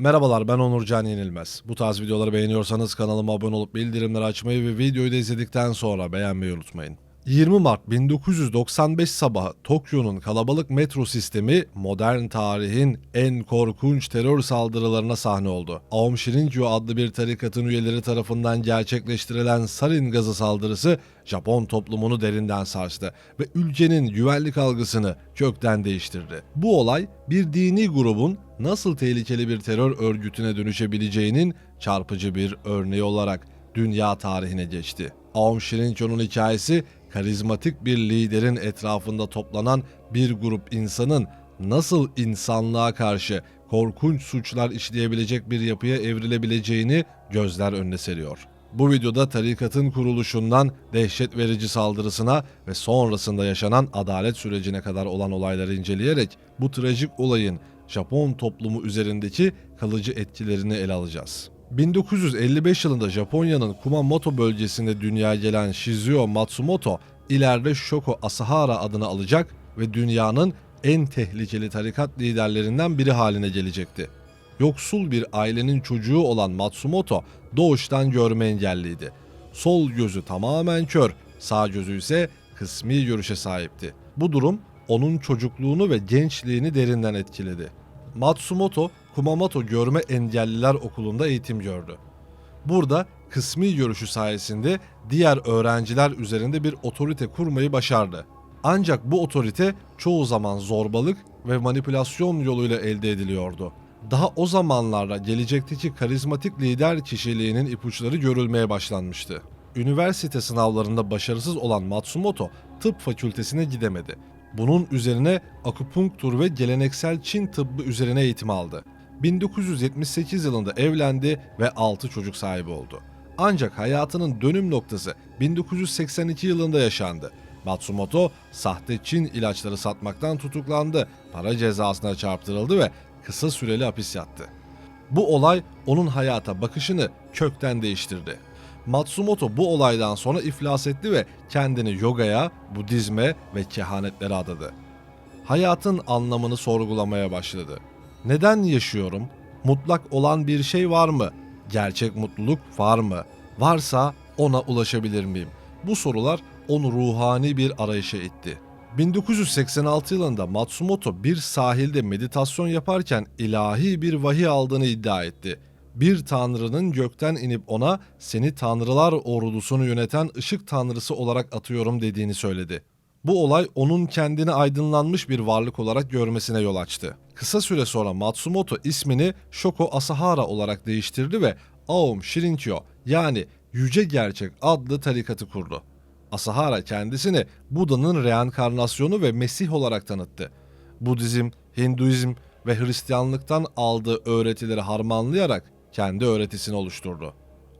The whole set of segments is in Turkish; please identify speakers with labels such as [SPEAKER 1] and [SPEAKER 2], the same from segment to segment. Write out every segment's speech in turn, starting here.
[SPEAKER 1] Merhabalar ben Onurcan Yenilmez. Bu tarz videoları beğeniyorsanız kanalıma abone olup bildirimleri açmayı ve videoyu da izledikten sonra beğenmeyi unutmayın. 20 Mart 1995 sabahı Tokyo'nun kalabalık metro sistemi modern tarihin en korkunç terör saldırılarına sahne oldu. Aum Shinrikyo adlı bir tarikatın üyeleri tarafından gerçekleştirilen sarin gazı saldırısı Japon toplumunu derinden sarstı ve ülkenin güvenlik algısını kökten değiştirdi. Bu olay bir dini grubun nasıl tehlikeli bir terör örgütüne dönüşebileceğinin çarpıcı bir örneği olarak dünya tarihine geçti. Aum Shinrikyo'nun hikayesi karizmatik bir liderin etrafında toplanan bir grup insanın nasıl insanlığa karşı korkunç suçlar işleyebilecek bir yapıya evrilebileceğini gözler önüne seriyor. Bu videoda tarikatın kuruluşundan dehşet verici saldırısına ve sonrasında yaşanan adalet sürecine kadar olan olayları inceleyerek bu trajik olayın Japon toplumu üzerindeki kalıcı etkilerini ele alacağız. 1955 yılında Japonya'nın Kumamoto bölgesinde dünyaya gelen Shizuo Matsumoto ileride Shoko Asahara adını alacak ve dünyanın en tehlikeli tarikat liderlerinden biri haline gelecekti. Yoksul bir ailenin çocuğu olan Matsumoto doğuştan görme engelliydi. Sol gözü tamamen kör, sağ gözü ise kısmi görüşe sahipti. Bu durum onun çocukluğunu ve gençliğini derinden etkiledi. Matsumoto, Kumamoto Görme Engelliler Okulu'nda eğitim gördü. Burada kısmi görüşü sayesinde diğer öğrenciler üzerinde bir otorite kurmayı başardı. Ancak bu otorite çoğu zaman zorbalık ve manipülasyon yoluyla elde ediliyordu. Daha o zamanlarda gelecekteki karizmatik lider kişiliğinin ipuçları görülmeye başlanmıştı. Üniversite sınavlarında başarısız olan Matsumoto tıp fakültesine gidemedi. Bunun üzerine akupunktur ve geleneksel Çin tıbbı üzerine eğitim aldı. 1978 yılında evlendi ve 6 çocuk sahibi oldu. Ancak hayatının dönüm noktası 1982 yılında yaşandı. Matsumoto sahte Çin ilaçları satmaktan tutuklandı, para cezasına çarptırıldı ve kısa süreli hapis yattı. Bu olay onun hayata bakışını kökten değiştirdi. Matsumoto bu olaydan sonra iflas etti ve kendini yogaya, budizme ve kehanetlere adadı. Hayatın anlamını sorgulamaya başladı. Neden yaşıyorum? Mutlak olan bir şey var mı? Gerçek mutluluk var mı? Varsa ona ulaşabilir miyim? Bu sorular onu ruhani bir arayışa itti. 1986 yılında Matsumoto bir sahilde meditasyon yaparken ilahi bir vahiy aldığını iddia etti. Bir tanrının gökten inip ona seni tanrılar ordusunu yöneten ışık tanrısı olarak atıyorum dediğini söyledi. Bu olay onun kendini aydınlanmış bir varlık olarak görmesine yol açtı. Kısa süre sonra Matsumoto ismini Shoko Asahara olarak değiştirdi ve Aum Shirinkyo yani Yüce Gerçek adlı tarikatı kurdu. Asahara kendisini Buda'nın reenkarnasyonu ve Mesih olarak tanıttı. Budizm, Hinduizm ve Hristiyanlıktan aldığı öğretileri harmanlayarak kendi öğretisini oluşturdu.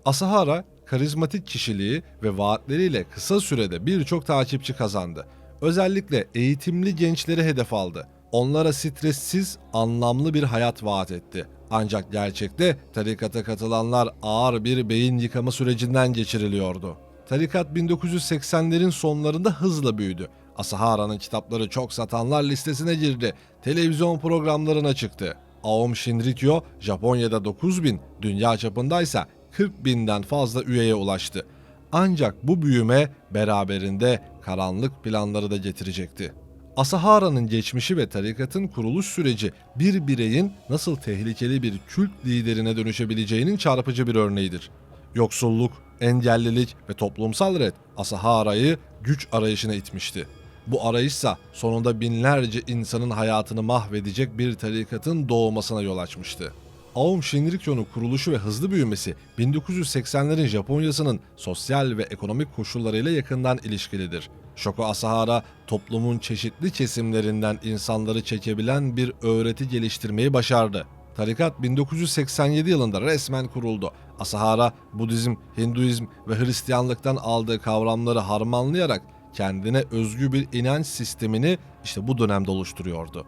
[SPEAKER 1] Asahara, karizmatik kişiliği ve vaatleriyle kısa sürede birçok takipçi kazandı. Özellikle eğitimli gençleri hedef aldı. Onlara stressiz, anlamlı bir hayat vaat etti. Ancak gerçekte tarikata katılanlar ağır bir beyin yıkama sürecinden geçiriliyordu. Tarikat 1980'lerin sonlarında hızla büyüdü. Asahara'nın kitapları çok satanlar listesine girdi. Televizyon programlarına çıktı. Aum Shinrikyo Japonya'da 9 bin, dünya çapındaysa 40 binden fazla üyeye ulaştı. Ancak bu büyüme beraberinde karanlık planları da getirecekti. Asahara'nın geçmişi ve tarikatın kuruluş süreci bir bireyin nasıl tehlikeli bir kült liderine dönüşebileceğinin çarpıcı bir örneğidir. Yoksulluk, engellilik ve toplumsal red Asahara'yı güç arayışına itmişti. Bu arayışsa sonunda binlerce insanın hayatını mahvedecek bir tarikatın doğmasına yol açmıştı. Aum Shinrikyo'nun kuruluşu ve hızlı büyümesi 1980'lerin Japonya'sının sosyal ve ekonomik koşullarıyla yakından ilişkilidir. Shoko Asahara toplumun çeşitli kesimlerinden insanları çekebilen bir öğreti geliştirmeyi başardı. Tarikat 1987 yılında resmen kuruldu. Asahara, Budizm, Hinduizm ve Hristiyanlıktan aldığı kavramları harmanlayarak kendine özgü bir inanç sistemini işte bu dönemde oluşturuyordu.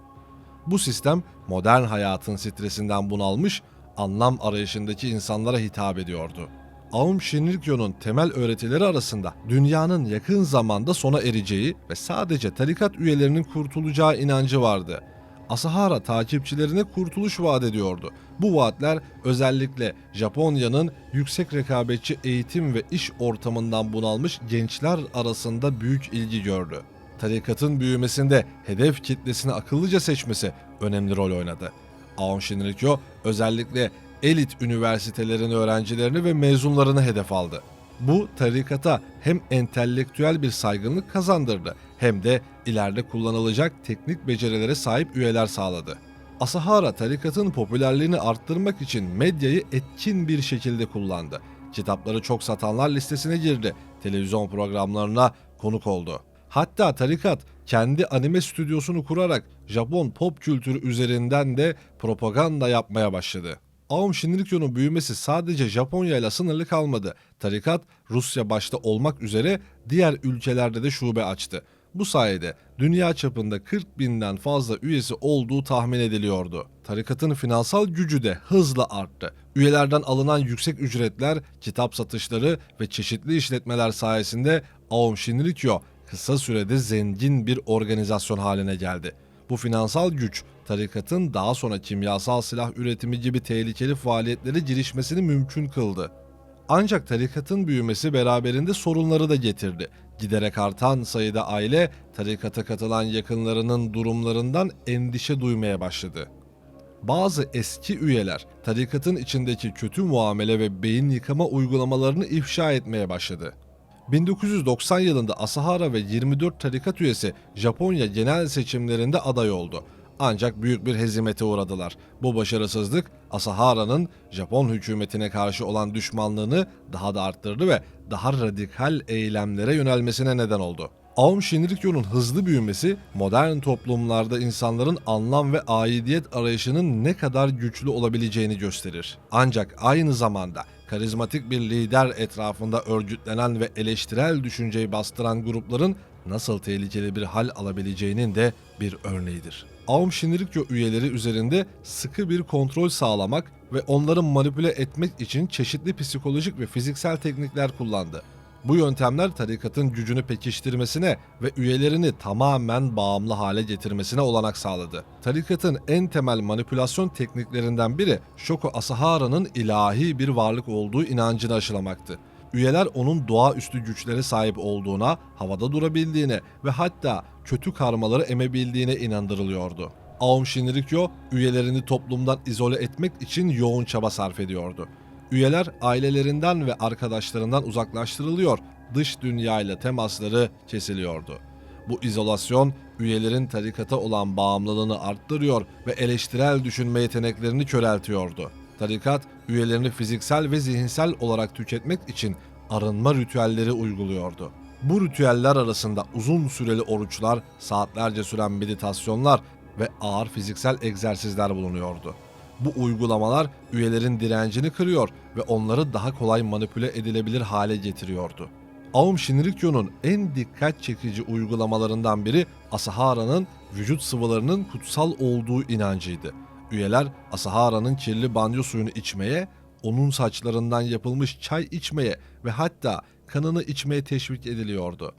[SPEAKER 1] Bu sistem modern hayatın stresinden bunalmış, anlam arayışındaki insanlara hitap ediyordu. Aum Shinrikyo'nun temel öğretileri arasında dünyanın yakın zamanda sona ereceği ve sadece tarikat üyelerinin kurtulacağı inancı vardı. Asahara takipçilerine kurtuluş vaat ediyordu. Bu vaatler özellikle Japonya'nın yüksek rekabetçi eğitim ve iş ortamından bunalmış gençler arasında büyük ilgi gördü. Tarikatın büyümesinde hedef kitlesini akıllıca seçmesi önemli rol oynadı. Aum Shinrikyo özellikle elit üniversitelerin öğrencilerini ve mezunlarını hedef aldı. Bu tarikata hem entelektüel bir saygınlık kazandırdı hem de ileride kullanılacak teknik becerilere sahip üyeler sağladı. Asahara tarikatın popülerliğini arttırmak için medyayı etkin bir şekilde kullandı. Kitapları çok satanlar listesine girdi. Televizyon programlarına konuk oldu. Hatta tarikat kendi anime stüdyosunu kurarak Japon pop kültürü üzerinden de propaganda yapmaya başladı. Aum Shinrikyo'nun büyümesi sadece Japonya ile sınırlı kalmadı. Tarikat Rusya başta olmak üzere diğer ülkelerde de şube açtı. Bu sayede dünya çapında 40 binden fazla üyesi olduğu tahmin ediliyordu. Tarikatın finansal gücü de hızla arttı. Üyelerden alınan yüksek ücretler, kitap satışları ve çeşitli işletmeler sayesinde Aum Shinrikyo kısa sürede zengin bir organizasyon haline geldi. Bu finansal güç tarikatın daha sonra kimyasal silah üretimi gibi tehlikeli faaliyetlere girişmesini mümkün kıldı. Ancak tarikatın büyümesi beraberinde sorunları da getirdi. Giderek artan sayıda aile tarikata katılan yakınlarının durumlarından endişe duymaya başladı. Bazı eski üyeler tarikatın içindeki kötü muamele ve beyin yıkama uygulamalarını ifşa etmeye başladı. 1990 yılında Asahara ve 24 tarikat üyesi Japonya genel seçimlerinde aday oldu. Ancak büyük bir hezimete uğradılar. Bu başarısızlık Asahara'nın Japon hükümetine karşı olan düşmanlığını daha da arttırdı ve daha radikal eylemlere yönelmesine neden oldu. Aum Shinrikyo'nun hızlı büyümesi modern toplumlarda insanların anlam ve aidiyet arayışının ne kadar güçlü olabileceğini gösterir. Ancak aynı zamanda karizmatik bir lider etrafında örgütlenen ve eleştirel düşünceyi bastıran grupların nasıl tehlikeli bir hal alabileceğinin de bir örneğidir. Aum Shinrikyo üyeleri üzerinde sıkı bir kontrol sağlamak ve onları manipüle etmek için çeşitli psikolojik ve fiziksel teknikler kullandı. Bu yöntemler tarikatın gücünü pekiştirmesine ve üyelerini tamamen bağımlı hale getirmesine olanak sağladı. Tarikatın en temel manipülasyon tekniklerinden biri Shoko Asahara'nın ilahi bir varlık olduğu inancını aşılamaktı. Üyeler onun doğaüstü güçlere sahip olduğuna, havada durabildiğine ve hatta kötü karmaları emebildiğine inandırılıyordu. Aum Shinrikyo üyelerini toplumdan izole etmek için yoğun çaba sarf ediyordu. Üyeler ailelerinden ve arkadaşlarından uzaklaştırılıyor, dış dünyayla temasları kesiliyordu. Bu izolasyon üyelerin tarikata olan bağımlılığını arttırıyor ve eleştirel düşünme yeteneklerini köreltiyordu. Tarikat üyelerini fiziksel ve zihinsel olarak tüketmek için arınma ritüelleri uyguluyordu. Bu ritüeller arasında uzun süreli oruçlar, saatlerce süren meditasyonlar ve ağır fiziksel egzersizler bulunuyordu. Bu uygulamalar üyelerin direncini kırıyor ve onları daha kolay manipüle edilebilir hale getiriyordu. Aum Shinrikyo'nun en dikkat çekici uygulamalarından biri Asahara'nın vücut sıvılarının kutsal olduğu inancıydı. Üyeler Asahara'nın kirli banyo suyunu içmeye, onun saçlarından yapılmış çay içmeye ve hatta kanını içmeye teşvik ediliyordu.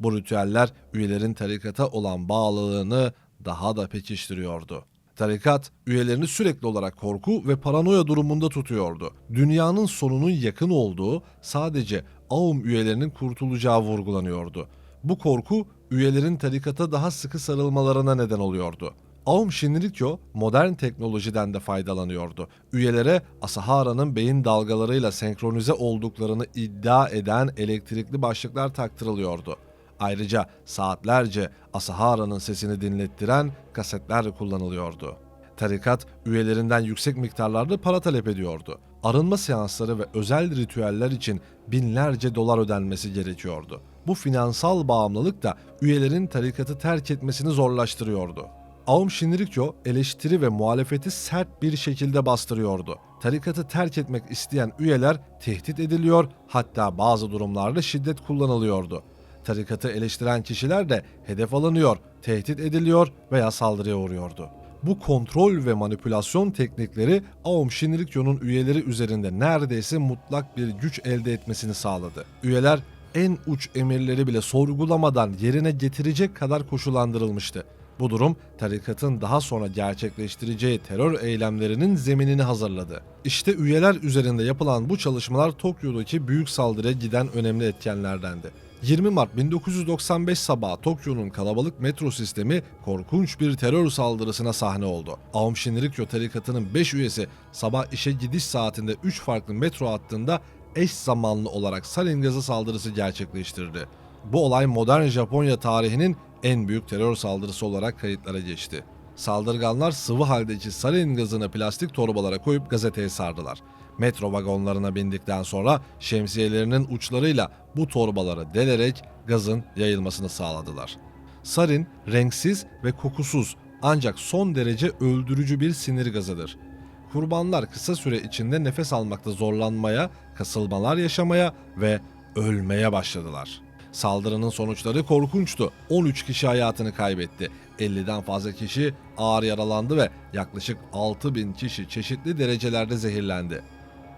[SPEAKER 1] Bu ritüeller üyelerin tarikata olan bağlılığını daha da pekiştiriyordu. Tarikat üyelerini sürekli olarak korku ve paranoya durumunda tutuyordu. Dünyanın sonunun yakın olduğu sadece Aum üyelerinin kurtulacağı vurgulanıyordu. Bu korku üyelerin tarikata daha sıkı sarılmalarına neden oluyordu. Aum Shinrikyo modern teknolojiden de faydalanıyordu. Üyelere Asahara'nın beyin dalgalarıyla senkronize olduklarını iddia eden elektrikli başlıklar taktırılıyordu. Ayrıca saatlerce Asahara'nın sesini dinlettiren kasetler kullanılıyordu. Tarikat üyelerinden yüksek miktarlarda para talep ediyordu. Arınma seansları ve özel ritüeller için binlerce dolar ödenmesi gerekiyordu. Bu finansal bağımlılık da üyelerin tarikatı terk etmesini zorlaştırıyordu. Aum Shinrikyo eleştiri ve muhalefeti sert bir şekilde bastırıyordu. Tarikatı terk etmek isteyen üyeler tehdit ediliyor, hatta bazı durumlarda şiddet kullanılıyordu. Tarikatı eleştiren kişiler de hedef alınıyor, tehdit ediliyor veya saldırıya uğruyordu. Bu kontrol ve manipülasyon teknikleri Aum Shinrikyo'nun üyeleri üzerinde neredeyse mutlak bir güç elde etmesini sağladı. Üyeler en uç emirleri bile sorgulamadan yerine getirecek kadar koşullandırılmıştı. Bu durum tarikatın daha sonra gerçekleştireceği terör eylemlerinin zeminini hazırladı. İşte üyeler üzerinde yapılan bu çalışmalar Tokyo'daki büyük saldırıya giden önemli etkenlerdendi. 20 Mart 1995 sabahı Tokyo'nun kalabalık metro sistemi korkunç bir terör saldırısına sahne oldu. Aum Shinrikyo tarikatının 5 üyesi sabah işe gidiş saatinde 3 farklı metro hattında eş zamanlı olarak sarin gazı saldırısı gerçekleştirdi. Bu olay modern Japonya tarihinin en büyük terör saldırısı olarak kayıtlara geçti. Saldırganlar sıvı haldeki sarin gazını plastik torbalara koyup gazeteye sardılar. Metro vagonlarına bindikten sonra şemsiyelerinin uçlarıyla bu torbaları delerek gazın yayılmasını sağladılar. Sarin renksiz ve kokusuz ancak son derece öldürücü bir sinir gazıdır. Kurbanlar kısa süre içinde nefes almakta zorlanmaya, kasılmalar yaşamaya ve ölmeye başladılar. Saldırının sonuçları korkunçtu. 13 kişi hayatını kaybetti. 50'den fazla kişi ağır yaralandı ve yaklaşık 6000 kişi çeşitli derecelerde zehirlendi.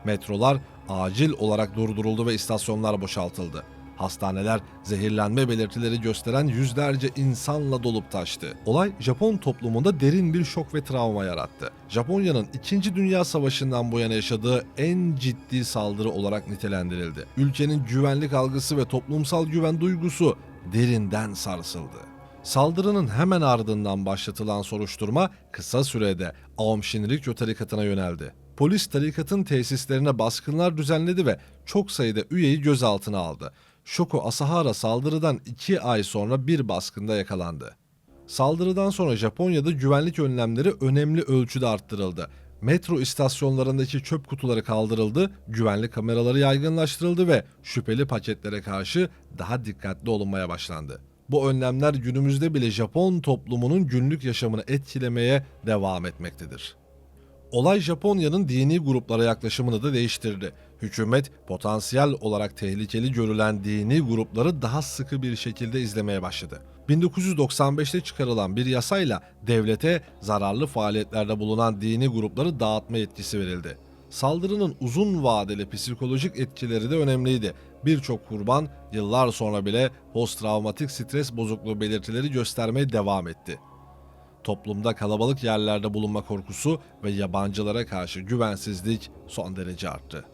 [SPEAKER 1] Metrolar acil olarak durduruldu ve istasyonlar boşaltıldı. Hastaneler zehirlenme belirtileri gösteren yüzlerce insanla dolup taştı. Olay Japon toplumunda derin bir şok ve travma yarattı. Japonya'nın 2. Dünya Savaşı'ndan bu yana yaşadığı en ciddi saldırı olarak nitelendirildi. Ülkenin güvenlik algısı ve toplumsal güven duygusu derinden sarsıldı. Saldırının hemen ardından başlatılan soruşturma kısa sürede Aum Shinrikyo tarikatına yöneldi. Polis tarikatın tesislerine baskınlar düzenledi ve çok sayıda üyeyi gözaltına aldı. Shoko Asahara saldırıdan 2 ay sonra bir baskında yakalandı. Saldırıdan sonra Japonya'da güvenlik önlemleri önemli ölçüde arttırıldı. Metro istasyonlarındaki çöp kutuları kaldırıldı, güvenlik kameraları yaygınlaştırıldı ve şüpheli paketlere karşı daha dikkatli olunmaya başlandı. Bu önlemler günümüzde bile Japon toplumunun günlük yaşamını etkilemeye devam etmektedir. Olay Japonya'nın dini gruplara yaklaşımını da değiştirdi. Hükümet potansiyel olarak tehlikeli görülen dini grupları daha sıkı bir şekilde izlemeye başladı. 1995'te çıkarılan bir yasayla devlete zararlı faaliyetlerde bulunan dini grupları dağıtma yetkisi verildi. Saldırının uzun vadeli psikolojik etkileri de önemliydi. Birçok kurban yıllar sonra bile posttraumatik stres bozukluğu belirtileri göstermeye devam etti toplumda kalabalık yerlerde bulunma korkusu ve yabancılara karşı güvensizlik son derece arttı.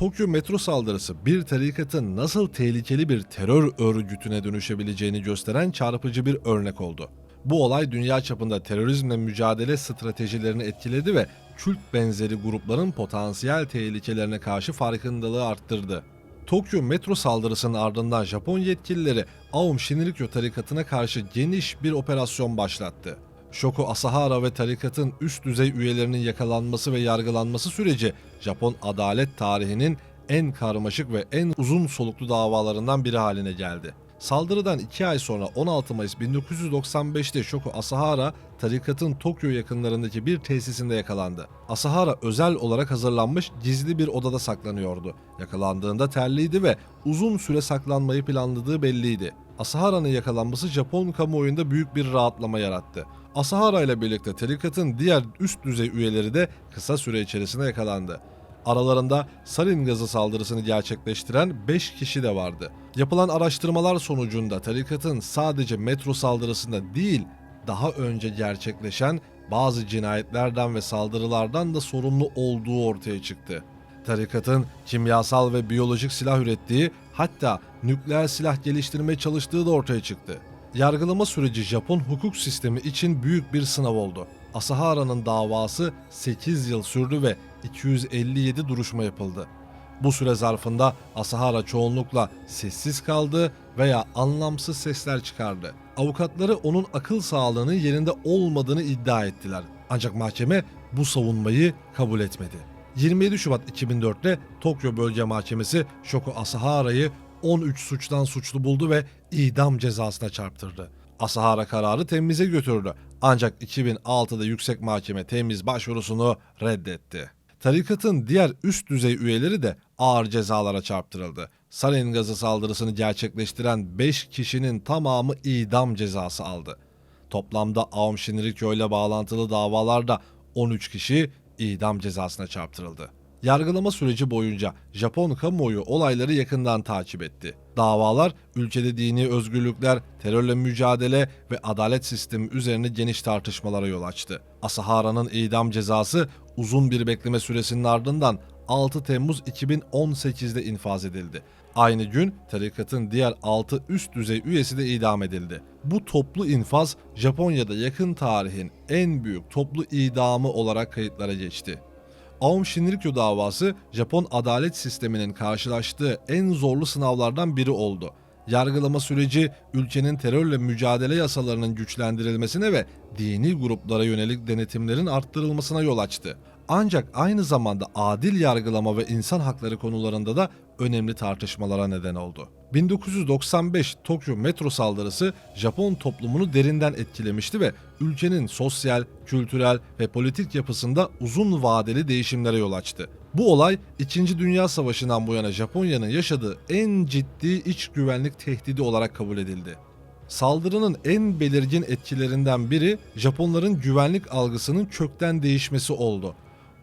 [SPEAKER 1] Tokyo metro saldırısı bir tarikatın nasıl tehlikeli bir terör örgütüne dönüşebileceğini gösteren çarpıcı bir örnek oldu. Bu olay dünya çapında terörizmle mücadele stratejilerini etkiledi ve kült benzeri grupların potansiyel tehlikelerine karşı farkındalığı arttırdı. Tokyo metro saldırısının ardından Japon yetkilileri Aum Shinrikyo tarikatına karşı geniş bir operasyon başlattı. Shoko Asahara ve tarikatın üst düzey üyelerinin yakalanması ve yargılanması süreci Japon adalet tarihinin en karmaşık ve en uzun soluklu davalarından biri haline geldi. Saldırıdan 2 ay sonra 16 Mayıs 1995'te Shoko Asahara tarikatın Tokyo yakınlarındaki bir tesisinde yakalandı. Asahara özel olarak hazırlanmış gizli bir odada saklanıyordu. Yakalandığında terliydi ve uzun süre saklanmayı planladığı belliydi. Asahara'nın yakalanması Japon kamuoyunda büyük bir rahatlama yarattı. Asahara ile birlikte tarikatın diğer üst düzey üyeleri de kısa süre içerisinde yakalandı. Aralarında sarin gazı saldırısını gerçekleştiren 5 kişi de vardı. Yapılan araştırmalar sonucunda tarikatın sadece metro saldırısında değil, daha önce gerçekleşen bazı cinayetlerden ve saldırılardan da sorumlu olduğu ortaya çıktı. Tarikatın kimyasal ve biyolojik silah ürettiği, hatta nükleer silah geliştirmeye çalıştığı da ortaya çıktı. Yargılama süreci Japon hukuk sistemi için büyük bir sınav oldu. Asahara'nın davası 8 yıl sürdü ve 257 duruşma yapıldı. Bu süre zarfında Asahara çoğunlukla sessiz kaldı veya anlamsız sesler çıkardı. Avukatları onun akıl sağlığının yerinde olmadığını iddia ettiler. Ancak mahkeme bu savunmayı kabul etmedi. 27 Şubat 2004'te Tokyo Bölge Mahkemesi Shoko Asahara'yı 13 suçtan suçlu buldu ve idam cezasına çarptırdı. Asahara kararı temize götürdü. Ancak 2006'da yüksek mahkeme temiz başvurusunu reddetti. Tarikatın diğer üst düzey üyeleri de ağır cezalara çarptırıldı. Sarin gazı saldırısını gerçekleştiren 5 kişinin tamamı idam cezası aldı. Toplamda Aum Shinrikyo ile bağlantılı davalarda 13 kişi idam cezasına çarptırıldı. Yargılama süreci boyunca Japon kamuoyu olayları yakından takip etti. Davalar ülkede dini özgürlükler, terörle mücadele ve adalet sistemi üzerine geniş tartışmalara yol açtı. Asahara'nın idam cezası uzun bir bekleme süresinin ardından 6 Temmuz 2018'de infaz edildi. Aynı gün tarikatın diğer 6 üst düzey üyesi de idam edildi. Bu toplu infaz Japonya'da yakın tarihin en büyük toplu idamı olarak kayıtlara geçti. Aum Shinrikyo davası Japon adalet sisteminin karşılaştığı en zorlu sınavlardan biri oldu. Yargılama süreci ülkenin terörle mücadele yasalarının güçlendirilmesine ve dini gruplara yönelik denetimlerin arttırılmasına yol açtı. Ancak aynı zamanda adil yargılama ve insan hakları konularında da önemli tartışmalara neden oldu. 1995 Tokyo metro saldırısı Japon toplumunu derinden etkilemişti ve ülkenin sosyal, kültürel ve politik yapısında uzun vadeli değişimlere yol açtı. Bu olay 2. Dünya Savaşı'ndan bu yana Japonya'nın yaşadığı en ciddi iç güvenlik tehdidi olarak kabul edildi. Saldırının en belirgin etkilerinden biri Japonların güvenlik algısının kökten değişmesi oldu.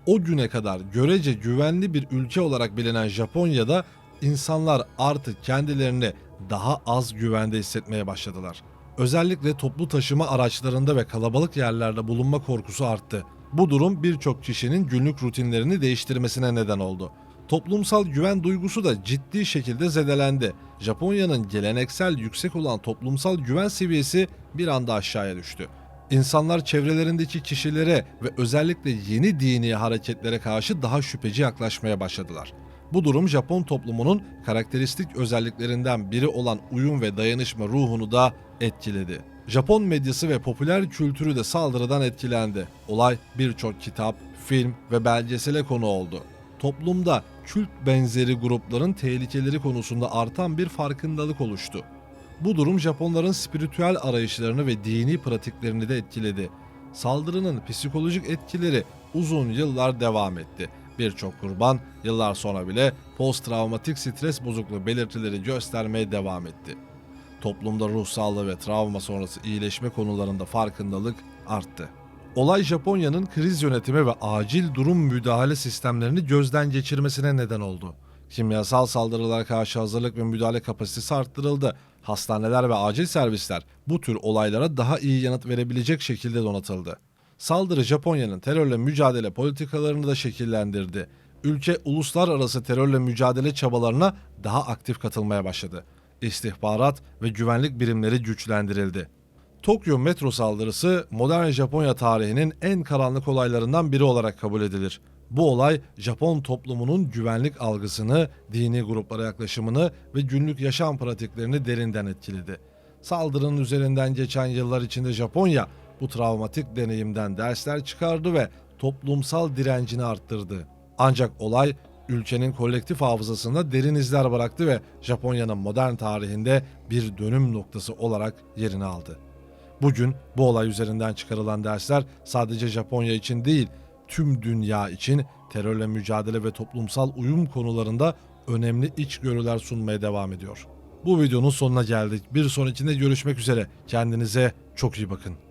[SPEAKER 1] O güne kadar görece güvenli bir ülke olarak bilinen Japonya'da insanlar artık kendilerini daha az güvende hissetmeye başladılar. Özellikle toplu taşıma araçlarında ve kalabalık yerlerde bulunma korkusu arttı. Bu durum birçok kişinin günlük rutinlerini değiştirmesine neden oldu. Toplumsal güven duygusu da ciddi şekilde zedelendi. Japonya'nın geleneksel yüksek olan toplumsal güven seviyesi bir anda aşağıya düştü. İnsanlar çevrelerindeki kişilere ve özellikle yeni dini hareketlere karşı daha şüpheci yaklaşmaya başladılar. Bu durum Japon toplumunun karakteristik özelliklerinden biri olan uyum ve dayanışma ruhunu da etkiledi. Japon medyası ve popüler kültürü de saldırıdan etkilendi. Olay birçok kitap, film ve belgesele konu oldu. Toplumda kült benzeri grupların tehlikeleri konusunda artan bir farkındalık oluştu. Bu durum Japonların spiritüel arayışlarını ve dini pratiklerini de etkiledi. Saldırının psikolojik etkileri uzun yıllar devam etti. Birçok kurban yıllar sonra bile post-travmatik stres bozukluğu belirtileri göstermeye devam etti. Toplumda ruh ve travma sonrası iyileşme konularında farkındalık arttı. Olay Japonya'nın kriz yönetimi ve acil durum müdahale sistemlerini gözden geçirmesine neden oldu. Kimyasal saldırılara karşı hazırlık ve müdahale kapasitesi arttırıldı. Hastaneler ve acil servisler bu tür olaylara daha iyi yanıt verebilecek şekilde donatıldı. Saldırı Japonya'nın terörle mücadele politikalarını da şekillendirdi. Ülke uluslararası terörle mücadele çabalarına daha aktif katılmaya başladı. İstihbarat ve güvenlik birimleri güçlendirildi. Tokyo metro saldırısı modern Japonya tarihinin en karanlık olaylarından biri olarak kabul edilir. Bu olay Japon toplumunun güvenlik algısını, dini gruplara yaklaşımını ve günlük yaşam pratiklerini derinden etkiledi. Saldırının üzerinden geçen yıllar içinde Japonya bu travmatik deneyimden dersler çıkardı ve toplumsal direncini arttırdı. Ancak olay ülkenin kolektif hafızasında derin izler bıraktı ve Japonya'nın modern tarihinde bir dönüm noktası olarak yerini aldı. Bugün bu olay üzerinden çıkarılan dersler sadece Japonya için değil, tüm dünya için terörle mücadele ve toplumsal uyum konularında önemli içgörüler sunmaya devam ediyor. Bu videonun sonuna geldik. Bir sonrakinde görüşmek üzere. Kendinize çok iyi bakın.